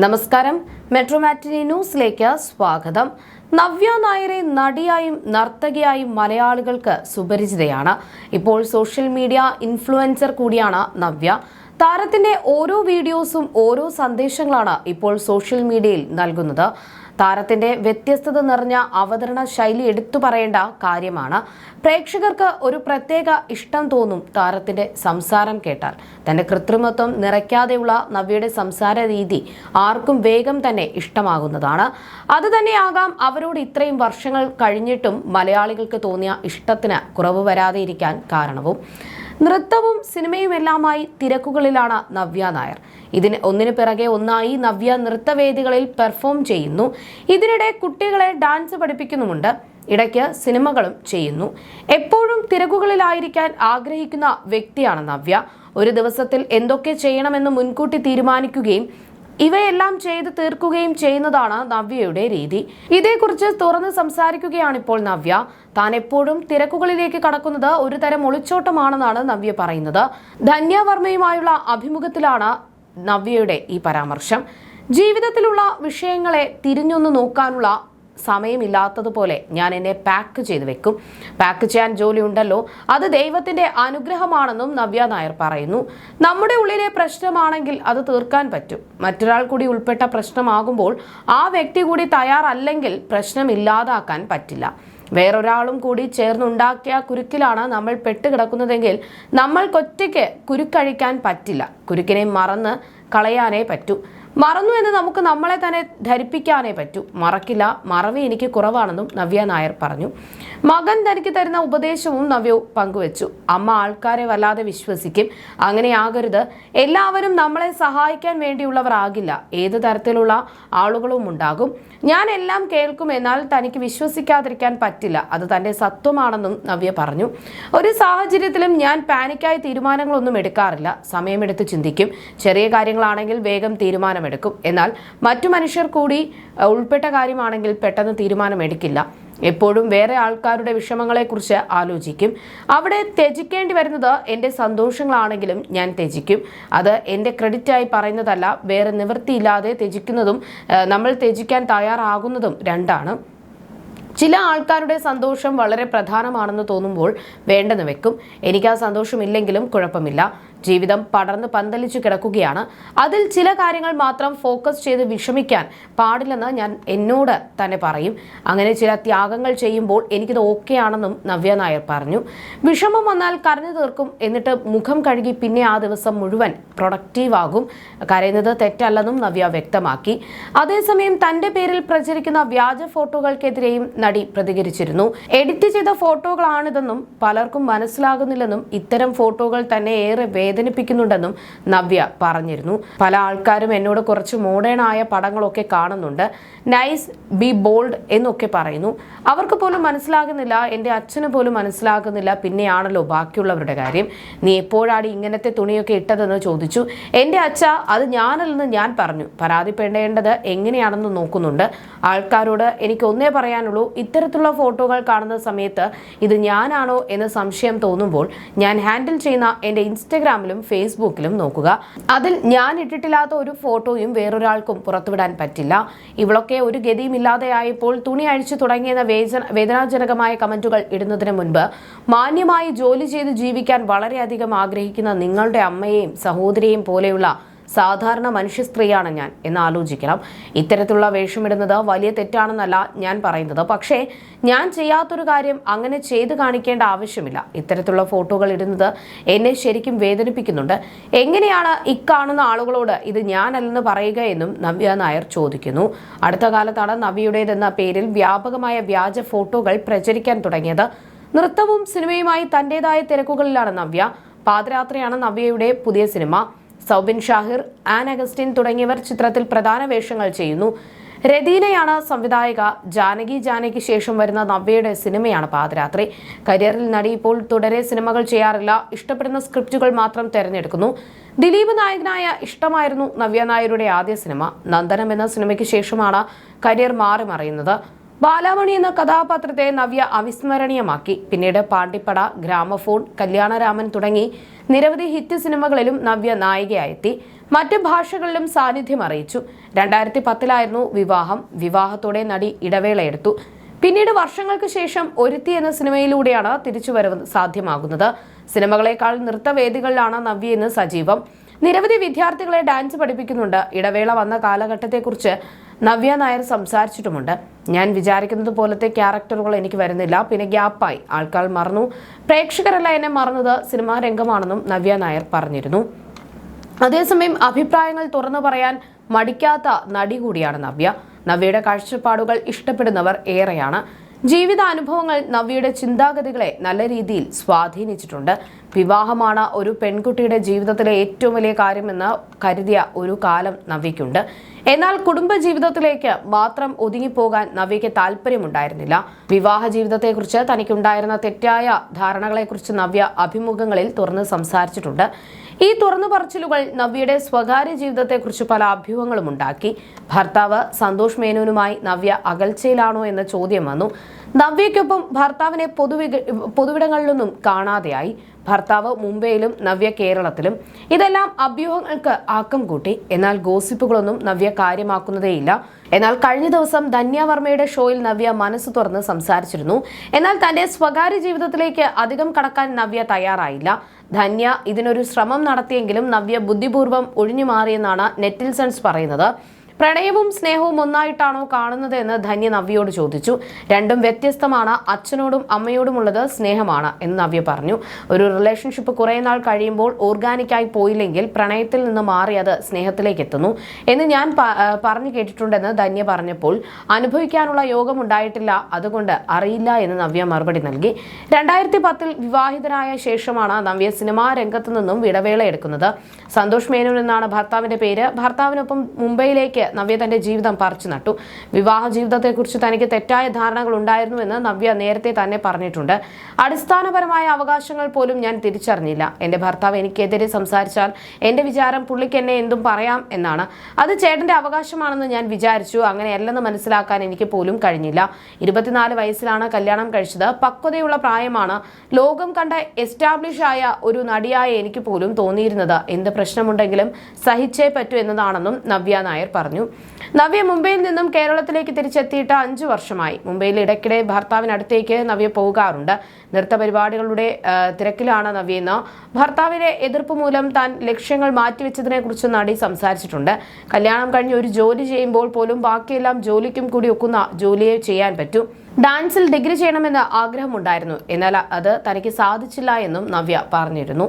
നമസ്കാരം. മെട്രോ മാറ്റിനി ന്യൂസിലേക്ക് സ്വാഗതം. നവ്യ നായരെ നടിയായും നർത്തകിയായും മലയാളികൾക്ക് സുപരിചിതയാണ്. ഇപ്പോൾ സോഷ്യൽ മീഡിയ ഇൻഫ്ലുവൻസർ കൂടിയാണ് നവ്യ. താരത്തിന്റെ ഓരോ വീഡിയോസും ഓരോ സന്ദേശങ്ങളാണ് ഇപ്പോൾ സോഷ്യൽ മീഡിയയിൽ നൽകുന്നത്. താരത്തിന്റെ വ്യത്യസ്തത നിറഞ്ഞ അവതരണ ശൈലി എടുത്തു പറയേണ്ട കാര്യമാണ്. പ്രേക്ഷകർക്ക് ഒരു പ്രത്യേക ഇഷ്ടം തോന്നും താരത്തിന്റെ സംസാരം കേട്ടാൽ. തന്റെ കൃത്രിമത്വം നിറയ്ക്കാതെയുള്ള നവ്യയുടെ സംസാര രീതി ആർക്കും വേഗം തന്നെ ഇഷ്ടമാകുന്നതാണ്. അത് തന്നെയാകാം അവരോട് ഇത്രയും വർഷങ്ങൾ കഴിഞ്ഞിട്ടും മലയാളികൾക്ക് തോന്നിയ ഇഷ്ടത്തിന് കുറവ് വരാതെ ഇരിക്കാൻ കാരണവും. നൃത്തവും സിനിമയുമെല്ലാമായി തിരക്കുകളിലാണ് നവ്യ നായർ. ഇതിന് ഒന്നിനു പിറകെ ഒന്നായി നവ്യ നൃത്തവേദികളിൽ പെർഫോം ചെയ്യുന്നു. ഇതിനിടെ കുട്ടികളെ ഡാൻസ് പഠിപ്പിക്കുന്നുമുണ്ട്. ഇടയ്ക്ക് സിനിമകളും ചെയ്യുന്നു. എപ്പോഴും തിരക്കുകളിലായിരിക്കാൻ ആഗ്രഹിക്കുന്ന വ്യക്തിയാണ് നവ്യ. ഒരു ദിവസത്തിൽ എന്തൊക്കെ ചെയ്യണമെന്ന് മുൻകൂട്ടി തീരുമാനിക്കുകയും ഇവയെല്ലാം ചെയ്ത് തീർക്കുകയും ചെയ്യുന്നതാണ് നവ്യയുടെ രീതി. ഇതേക്കുറിച്ച് തുറന്ന് സംസാരിക്കുകയാണ് ഇപ്പോൾ നവ്യ. താൻ എപ്പോഴും തിരക്കുകളിലേക്ക് കടക്കുന്നത് ഒരു തരം ഒളിച്ചോട്ടമാണെന്നാണ് നവ്യ പറയുന്നത്. ധന്യവർമ്മയുമായുള്ള അഭിമുഖത്തിലാണ് നവ്യയുടെ ഈ പരാമർശം. ജീവിതത്തിലുള്ള വിഷയങ്ങളെ തിരിഞ്ഞൊന്ന് നോക്കാനുള്ള സമയമില്ലാത്തതുപോലെ ഞാൻ എന്നെ പാക്ക് ചെയ്ത് വെക്കും. പാക്ക് ചെയ്യാൻ ജോലി ഉണ്ടല്ലോ അത് ദൈവത്തിന്റെ അനുഗ്രഹമാണെന്നും നവ്യ നായർ പറയുന്നു. നമ്മുടെ ഉള്ളിലെ പ്രശ്നമാണെങ്കിൽ അത് തീർക്കാൻ പറ്റും. മറ്റൊരാൾ കൂടി ഉൾപ്പെട്ട പ്രശ്നമാകുമ്പോൾ ആ വ്യക്തി കൂടി തയ്യാറല്ലെങ്കിൽ പ്രശ്നം ഇല്ലാതാക്കാൻ പറ്റില്ല. വേറൊരാളും കൂടി ചേർന്നുണ്ടാക്കിയ കുരുക്കിലാണ് നമ്മൾ പെട്ടുകിടക്കുന്നതെങ്കിൽ നമ്മൾക്കൊറ്റയ്ക്ക് കുരുക്കഴിക്കാൻ പറ്റില്ല. കുരുക്കിനെ മറന്ന് കളയാനേ പറ്റൂ. മറന്നു എന്ന് നമുക്ക് നമ്മളെ തന്നെ ധരിപ്പിക്കാനേ പറ്റൂ. മറക്കില്ല. മറവി എനിക്ക് കുറവാണെന്നും നവ്യ നായർ പറഞ്ഞു. മകൻ തനിക്ക് തരുന്ന ഉപദേശവും നവ്യ പങ്കുവച്ചു. അമ്മ ആൾക്കാരെ വല്ലാതെ വിശ്വസിക്കും. അങ്ങനെയാകരുത് എല്ലാവരും നമ്മളെ സഹായിക്കാൻ വേണ്ടിയുള്ളവർ ആകില്ല. ഏത് തരത്തിലുള്ള ആളുകളും ഉണ്ടാകും. ഞാൻ എല്ലാം കേൾക്കും. എന്നാൽ തനിക്ക് വിശ്വസിക്കാതിരിക്കാൻ പറ്റില്ല. അത് തന്റെ സത്വമാണെന്നും നവ്യ പറഞ്ഞു. ഒരു സാഹചര്യത്തിലും ഞാൻ പാനിക്കായി തീരുമാനങ്ങളൊന്നും എടുക്കാറില്ല. സമയമെടുത്ത് ചിന്തിക്കും. ചെറിയ കാര്യങ്ങളാണെങ്കിൽ വേഗം തീരുമാനമെടുക്കും. എന്നാൽ മറ്റു മനുഷ്യർ കൂടി ഉൾപ്പെട്ട കാര്യമാണെങ്കിൽ പെട്ടെന്ന് തീരുമാനമെടുക്കില്ല. എപ്പോഴും വേറെ ആൾക്കാരുടെ വിഷമങ്ങളെക്കുറിച്ച് ആലോചിക്കും. അവിടെ ത്യജിക്കേണ്ടി വരുന്നത് എന്റെ സന്തോഷങ്ങളാണെങ്കിലും ഞാൻ ത്യജിക്കും. അത് എന്റെ ക്രെഡിറ്റായി പറയുന്നതല്ല വേറെ നിവൃത്തിയില്ലാതെ ത്യജിക്കുന്നതും നമ്മൾ ത്യജിക്കാൻ തയ്യാറാകുന്നതും രണ്ടാണ്. ചില ആൾക്കാരുടെ സന്തോഷം വളരെ പ്രധാനമാണെന്ന് തോന്നുമ്പോൾ വേണ്ടെന്ന് വെക്കും. എനിക്ക് ആ സന്തോഷമില്ലെങ്കിലും കുഴപ്പമില്ല. ജീവിതം പടർന്ന് പന്തലിച്ചു കിടക്കുകയാണ്. അതിൽ ചില കാര്യങ്ങൾ മാത്രം ഫോക്കസ് ചെയ്ത് വിഷമിക്കാൻ പാടില്ലെന്ന് ഞാൻ എന്നോട് തന്നെ പറയും. അങ്ങനെ ചില ത്യാഗങ്ങൾ ചെയ്യുമ്പോൾ എനിക്കിത് ഓക്കെ ആണെന്നും നവ്യ നായർ പറഞ്ഞു. വിഷമം വന്നാൽ കരഞ്ഞു തീർക്കും. എന്നിട്ട് മുഖം കഴുകി പിന്നെ ആ ദിവസം മുഴുവൻ പ്രൊഡക്റ്റീവ് ആകും. കരയുന്നത് തെറ്റല്ലെന്നും നവ്യ വ്യക്തമാക്കി. അതേസമയം തന്റെ പേരിൽ പ്രചരിക്കുന്ന വ്യാജ ഫോട്ടോകൾക്കെതിരെയും നടി പ്രതികരിച്ചിരുന്നു. എഡിറ്റ് ചെയ്ത ഫോട്ടോകളാണിതെന്നും പലർക്കും മനസ്സിലാകുന്നില്ലെന്നും ഇത്തരം ഫോട്ടോകൾ തന്നെ ഏറെ വേദനിപ്പിക്കുന്നുണ്ടെന്നും നവ്യ പറഞ്ഞിരുന്നു. പല ആൾക്കാരും എന്നോട് കുറച്ച് മോഡേൺ ആയ പടങ്ങളൊക്കെ കാണുന്നുണ്ട്. നൈസ് ബി ബോൾഡ് എന്നൊക്കെ പറയുന്നു. അവർക്ക് പോലും മനസ്സിലാകുന്നില്ല എന്റെ അച്ഛന് പോലും മനസ്സിലാകുന്നില്ല പിന്നെയാണല്ലോ ബാക്കിയുള്ളവരുടെ കാര്യം. നീ എപ്പോഴാണ് ഇങ്ങനത്തെ തുണിയൊക്കെ ഇട്ടതെന്ന് ചോദിച്ചു. എന്റെ അച്ഛ അത് ഞാനല്ലെന്ന് ഞാൻ പറഞ്ഞു. പരാതിപ്പെടേണ്ടത് എങ്ങനെയാണെന്ന് നോക്കുന്നുണ്ട്. ആൾക്കാരോട് എനിക്ക് ഒന്നേ പറയാനുള്ളൂ ഇത്തരത്തിലുള്ള ഫോട്ടോകൾ കാണുന്ന സമയത്ത് ഇത് ഞാനാണോ എന്ന് സംശയം തോന്നുമ്പോൾ ഞാൻ ഹാൻഡിൽ ചെയ്യുന്ന എന്റെ ഇൻസ്റ്റഗ്രാമിലും ഫേസ്ബുക്കിലും നോക്കുക. അതിൽ ഞാൻ ഇട്ടിട്ടില്ലാത്ത ഒരു ഫോട്ടോയും വേറൊരാൾക്കും പുറത്തുവിടാൻ പറ്റില്ല. ഇവളൊക്കെ ഒരു ഗതിയും ഇല്ലാതെയായപ്പോൾ തുണി അഴിച്ചു തുടങ്ങിയെന്ന വേദന വേദനാജനകമായ കമന്റുകൾ ഇടുന്നതിന് മുൻപ് മാന്യമായി ജോലി ചെയ്ത് ജീവിക്കാൻ വളരെയധികം ആഗ്രഹിക്കുന്ന നിങ്ങളുടെ അമ്മയെയും സഹോദരിയെയും പോലെയുള്ള സാധാരണ മനുഷ്യ സ്ത്രീയാണ് ഞാൻ എന്ന് ആലോചിക്കണം. ഇത്തരത്തിലുള്ള വേഷമിടുന്നത് വലിയ തെറ്റാണെന്നല്ല ഞാൻ പറയുന്നത്. പക്ഷേ ഞാൻ ചെയ്യാത്തൊരു കാര്യം അങ്ങനെ ചെയ്തു കാണിക്കേണ്ട ആവശ്യമില്ല. ഇത്തരത്തിലുള്ള ഫോട്ടോകൾ ഇടുന്നത് എന്നെ ശരിക്കും വേദനിപ്പിക്കുന്നുണ്ട്. എങ്ങനെയാണ് ഇക്കാണുന്ന ആളുകളോട് ഇത് ഞാനല്ലെന്ന് പറയുക എന്നും നവ്യ നായർ ചോദിക്കുന്നു. അടുത്ത കാലത്താണ് നവ്യയുടേതെന്ന പേരിൽ വ്യാപകമായ വ്യാജ ഫോട്ടോകൾ പ്രചരിക്കാൻ തുടങ്ങിയത്. നൃത്തവും സിനിമയുമായി തന്റേതായ തിരക്കുകളിലാണ് നവ്യ. പാദരാത്രിയാണ് നവ്യയുടെ പുതിയ സിനിമ. സൗബിൻ ഷാഹിർ ആൻ അഗസ്റ്റിൻ തുടങ്ങിയവർ ചിത്രത്തിൽ പ്രധാന വേഷങ്ങൾ ചെയ്യുന്നു. രതീനയാണ് സംവിധായിക. ജാനകി ജാനകി ശേഷം വരുന്ന നവ്യയുടെ സിനിമയാണ് പാതിരാത്രി. കരിയറിൽ നടി ഇപ്പോൾ തുടരെ സിനിമകൾ ചെയ്യാറില്ല. ഇഷ്ടപ്പെടുന്ന സ്ക്രിപ്റ്റുകൾ മാത്രം തിരഞ്ഞെടുക്കുന്നു. ദിലീപ് നായകനായ ഇഷ്ടമായിരുന്നു നവ്യ നായരുടെ ആദ്യ സിനിമ. നന്ദനം എന്ന സിനിമയ്ക്ക് ശേഷമാണ് കരിയർ മാറി മറിയുന്നത് ബാലാമണി എന്ന കഥാപാത്രത്തെ നവ്യ അവിസ്മരണീയമാക്കി. പിന്നീട് പാണ്ടിപ്പട ഗ്രാമഫോൺ കല്യാണരാമൻ തുടങ്ങി നിരവധി ഹിറ്റ് സിനിമകളിലും നവ്യ നായികയായെത്തി. മറ്റ് ഭാഷകളിലും സാന്നിധ്യം അറിയിച്ചു. രണ്ടായിരത്തി പത്തിലായിരുന്നു വിവാഹം. വിവാഹത്തോടെ നടി ഇടവേളയെടുത്തു. പിന്നീട് വർഷങ്ങൾക്ക് ശേഷം ഒരുത്തി എന്ന സിനിമയിലൂടെയാണ് തിരിച്ചുവരവ് സാധ്യമാകുന്നത്. സിനിമകളെക്കാൾ നൃത്തവേദികളിലാണ് നവ്യ ഇന്ന് സജീവം. നിരവധി വിദ്യാർത്ഥികളെ ഡാൻസ് പഠിപ്പിക്കുന്നുണ്ട്. ഇടവേള വന്ന കാലഘട്ടത്തെക്കുറിച്ച് നവ്യ നായർ സംസാരിച്ചിട്ടുമുണ്ട്. ഞാൻ വിചാരിക്കുന്നത് പോലത്തെ ക്യാരക്ടറുകൾ എനിക്ക് വരുന്നില്ല. പിന്നെ ഗ്യാപ്പായി. ആൾക്കാർ മറന്നു. പ്രേക്ഷകരല്ല എന്നെ മറന്നത് സിനിമാ രംഗമാണെന്നും നവ്യ നായർ പറഞ്ഞിരുന്നു. അതേസമയം അഭിപ്രായങ്ങൾ തുറന്നു പറയാൻ മടിക്കാത്ത നടി കൂടിയാണ് നവ്യ. നവ്യയുടെ കാഴ്ചപ്പാടുകൾ ഇഷ്ടപ്പെടുന്നവർ ഏറെയാണ്. ജീവിതാനുഭവങ്ങൾ നവ്യയുടെ ചിന്താഗതികളെ നല്ല രീതിയിൽ സ്വാധീനിച്ചിട്ടുണ്ട്. വിവാഹമാണ് ഒരു പെൺകുട്ടിയുടെ ജീവിതത്തിലെ ഏറ്റവും വലിയ കാര്യമെന്ന് കരുതിയ ഒരു കാലം നവ്യയ്ക്കുണ്ട്. എന്നാൽ കുടുംബ ജീവിതത്തിലേക്ക് മാത്രം ഒതുങ്ങിപ്പോകാൻ നവ്യയ്ക്ക് താല്പര്യമുണ്ടായിരുന്നില്ല. വിവാഹ ജീവിതത്തെക്കുറിച്ച് തനിക്കുണ്ടായിരുന്ന തെറ്റായ ധാരണകളെക്കുറിച്ച് നവ്യ അഭിമുഖങ്ങളിൽ തുറന്ന് സംസാരിച്ചിട്ടുണ്ട്. ഈ തുറന്നു പറച്ചിലുകൾ നവ്യയുടെ സ്വകാര്യ ജീവിതത്തെക്കുറിച്ച് പല അഭ്യൂഹങ്ങളും ഉണ്ടാക്കി. ഭർത്താവ് സന്തോഷ് മേനോനുമായി നവ്യ അകൽച്ചയിലാണോ എന്ന ചോദ്യം വന്നു. നവ്യയ്ക്കൊപ്പം ഭർത്താവിനെ പൊതുവി പൊതുവിടങ്ങളിലൊന്നും കാണാതെയായി. ഭർത്താവ് മുംബൈയിലും നവ്യ കേരളത്തിലും. ഇതെല്ലാം അഭ്യൂഹങ്ങൾക്ക് ആക്കം കൂട്ടി. എന്നാൽ ഗോസിപ്പുകളൊന്നും നവ്യ കാര്യമാക്കുന്നതേയില്ല. എന്നാൽ കഴിഞ്ഞ ദിവസം ധന്യവർമ്മയുടെ ഷോയിൽ നവ്യ മനസ്സ് തുറന്ന് സംസാരിച്ചിരുന്നു. എന്നാൽ തന്റെ സ്വകാര്യ ജീവിതത്തിലേക്ക് അധികം കടക്കാൻ നവ്യ തയ്യാറായില്ല. ധന്യ ഇതിനൊരു ശ്രമം നടത്തിയെങ്കിലും നവ്യ ബുദ്ധിപൂർവം ഒഴിഞ്ഞു മാറിയെന്നാണ് നെറ്റിൽസൺസ് പറയുന്നത്. പ്രണയവും സ്നേഹവും ഒന്നായിട്ടാണോ കാണുന്നത് എന്ന് ധന്യ നവ്യയോട് ചോദിച്ചു. രണ്ടും വ്യത്യസ്തമാണ്. അച്ഛനോടും അമ്മയോടുമുള്ളത് സ്നേഹമാണ് എന്ന് നവ്യ പറഞ്ഞു. ഒരു റിലേഷൻഷിപ്പ് കുറേ നാൾ കഴിയുമ്പോൾ ഓർഗാനിക്കായി പോയില്ലെങ്കിൽ പ്രണയത്തിൽ നിന്ന് മാറി അത് സ്നേഹത്തിലേക്ക് എത്തുന്നു എന്ന് ഞാൻ പറഞ്ഞു കേട്ടിട്ടുണ്ടെന്ന് ധന്യ പറഞ്ഞപ്പോൾ അനുഭവിക്കാനുള്ള യോഗം ഉണ്ടായിട്ടില്ല. അതുകൊണ്ട് അറിയില്ല എന്ന് നവ്യ മറുപടി നൽകി. രണ്ടായിരത്തി പത്തിൽ വിവാഹിതനായ ശേഷമാണ് നവ്യ സിനിമാ രംഗത്ത് നിന്നും വിടവേള എടുക്കുന്നത്. സന്തോഷ് മേനോൻ എന്നാണ് ഭർത്താവിന്റെ പേര്. ഭർത്താവിനൊപ്പം മുംബൈയിലേക്ക് നവ്യ തന്റെ ജീവിതം പറിച്ചു നട്ടു. വിവാഹ ജീവിതത്തെക്കുറിച്ച് തനിക്ക് തെറ്റായ ധാരണകൾ ഉണ്ടായിരുന്നു എന്ന് നവ്യ നേരത്തെ തന്നെ പറഞ്ഞിട്ടുണ്ട്. അടിസ്ഥാനപരമായ അവകാശങ്ങൾ പോലും ഞാൻ തിരിച്ചറിഞ്ഞില്ല. എന്റെ ഭർത്താവ് എനിക്കെതിരെ സംസാരിച്ചാൽ എന്റെ വിചാരം പുള്ളിക്ക് എന്നെ എന്തും പറയാം എന്നാണ്. അത് ചേട്ടന്റെ അവകാശമാണെന്ന് ഞാൻ വിചാരിച്ചു. അങ്ങനെയല്ലെന്ന് മനസ്സിലാക്കാൻ എനിക്ക് പോലും കഴിഞ്ഞില്ല. ഇരുപത്തിനാല് വയസ്സിലാണ് കല്യാണം കഴിച്ചത്. പക്വതയുള്ള പ്രായമാണ്. ലോകം കണ്ട എസ്റ്റാബ്ലിഷ് ആയ ഒരു നടിയായ എനിക്ക് പോലും തോന്നിയിരുന്നത്. എന്ത് പ്രശ്നമുണ്ടെങ്കിലും സഹിച്ചേ പറ്റൂ എന്നതാണെന്നും നവ്യ നായർ പറഞ്ഞു. നവ്യ മുംബൈയിൽ നിന്നും കേരളത്തിലേക്ക് തിരിച്ചെത്തിയിട്ട് അഞ്ചു വർഷമായി. മുംബൈയിൽ ഇടയ്ക്കിടെ ഭർത്താവിനടുത്തേക്ക് നവ്യ പോകാറുണ്ട്. നൃത്ത പരിപാടികളുടെ തിരക്കിലാണ് തിരക്കിലാണ് നവ്യെന്ന് ഭർത്താവിന്റെ എതിർപ്പ് മൂലം താൻ ലക്ഷ്യങ്ങൾ മാറ്റിവെച്ചതിനെ കുറിച്ച് നടി സംസാരിച്ചിട്ടുണ്ട്. കല്യാണം കഴിഞ്ഞ് ഒരു ജോലി ചെയ്യുമ്പോൾ പോലും ബാക്കിയെല്ലാം ജോലിക്കും കൂടി ഒക്കുന്ന ജോലിയെ ചെയ്യാൻ പറ്റൂ. ഡാൻസിൽ ഡിഗ്രി ചെയ്യണമെന്ന് ആഗ്രഹമുണ്ടായിരുന്നു. എന്നാൽ അത് തനിക്ക് സാധിച്ചില്ല എന്നും നവ്യ പറഞ്ഞിരുന്നു.